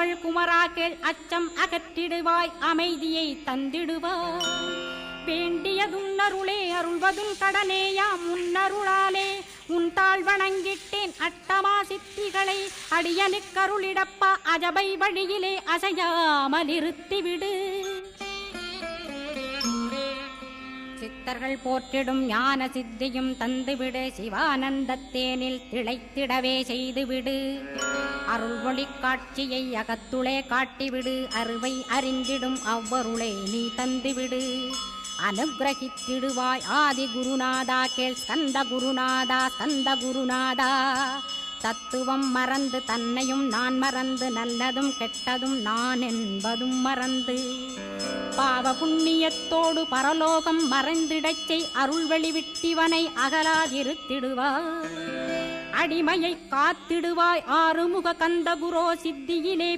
அடியவள் குமராக்கள் அச்சம் அகற்றிடுவாய் அமைதியை தந்திடுவாய். வேண்டியதும் அருளே அருள்வதும் கடனேயாம் உன்னருளாலே உன் தாழ் வணங்கிட்டேன் அட்டமா சித்திகளை அடியனுக்கருளிடப்பா அஜபை வழியிலே அசையாமல் இருத்திவிடு சித்தர்கள் போற்றிடும் ஞான சித்தியும் தந்துவிடு சிவானந்தத்தேனில் திளைத்திடவே செய்துவிடு. அருள்மொழி காட்சியை அகத்துளே காட்டிவிடு. அருவை அறிந்திடும் அவ்வருளை நீ தந்துவிடு. அனுகிரகித்திடுவாய் ஆதி குருநாதா கேள் ஸ்கந்த குருநாதா ஸ்கந்த குருநாதா தத்துவம் மறந்து தன்னையும் நான் மறந்து நல்லதும் கெட்டதும் நான் என்பதும் மறந்து. பாவ புண்ணியத்தோடு பரலோகம் மறைந்திடச்சை செய் அருள் வெளிவிட்டிவனை அகலாதிருத்திடுவாய் அடிமையை காத்திடுவாய் ஆறுமுக கந்த குரோ சித்தியிலே